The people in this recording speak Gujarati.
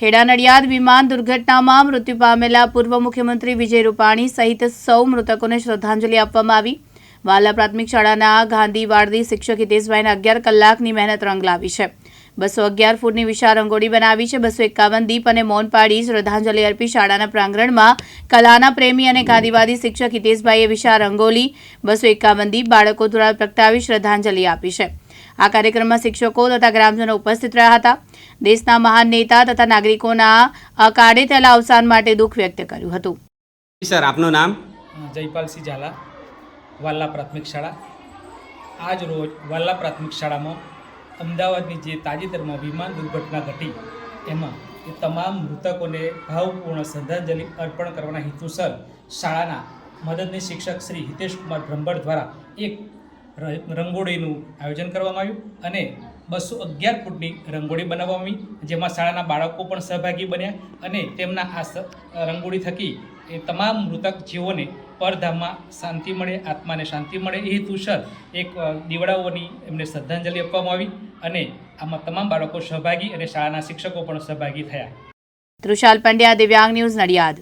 ખેડા નડિયાદ વિમાન દુર્ઘટનામાં મૃત્યુ પામેલા પૂર્વ મુખ્યમંત્રી વિજય રૂપાણી સહિત સૌ મૃતકોને શ્રદ્ધાંજલિ આપવામાં આવી. વાલા પ્રાથમિક શાળાના ગાંધીવાડથી શિક્ષક હિતેશભાઈને અગિયાર કલાકની મહેનત રંગ લાવી છે. બસો અગિયાર ફૂટની વિશાળ રંગોળી બનાવી છે. બસો એકાવન દીપ અને મૌન પાડી શ્રદ્ધાંજલિ અર્પી શાળાના પ્રાંગણમાં કલાના પ્રેમી અને ગાંધીવાદી શિક્ષક હિતેશભાઈએ વિશાળ રંગોલી બસો એકાવન દીપ બાળકો દ્વારા પ્રગટાવી શ્રદ્ધાંજલિ આપી છે. આ કાર્યક્રમમાં શિક્ષકો તથા ગ્રામજનો ઉપસ્થિત રહ્યા હતા. દેશના મહાન નેતા તથા નાગરિકોના અકાળે થયેલા અવસાન માટે દુઃખ વ્યક્ત કર્યું હતું. સર આપનું નામ? જયપાલસિંહ ઝાલા વાલ્લા પ્રાથમિક શાળા. આજ રોજ વાલ્લા પ્રાથમિક શાળામાં અમદાવાદની જે તાજેતરમાં વિમાન દુર્ઘટના ઘટી, એમાં એ તમામ મૃતકોને ભાવપૂર્ણ શ્રદ્ધાંજલિ અર્પણ કરવાના હેતુસર શાળાના મદદની શિક્ષક શ્રી હિતેશકુમાર બ્રહ્મર દ્વારા એક રંગોળીનું આયોજન કરવામાં આવ્યું અને બસો અગિયાર ફૂટની રંગોળી બનાવવામાં આવી, જેમાં શાળાના બાળકો પણ સહભાગી બન્યા અને તેમના આ રંગોળી થકી એ તમામ મૃતક જીવોને પરધામમાં શાંતિ મળે, આત્માને શાંતિ મળે, એ હેતુસર એક દીવડાઓની એમને શ્રદ્ધાંજલિ આપવામાં આવી અને આમાં તમામ બાળકો સહભાગી અને શાળાના શિક્ષકો પણ સહભાગી થયા. તૃષાલ પંડ્યા, દિવ્યાંગ ન્યૂઝ નડિયાદ.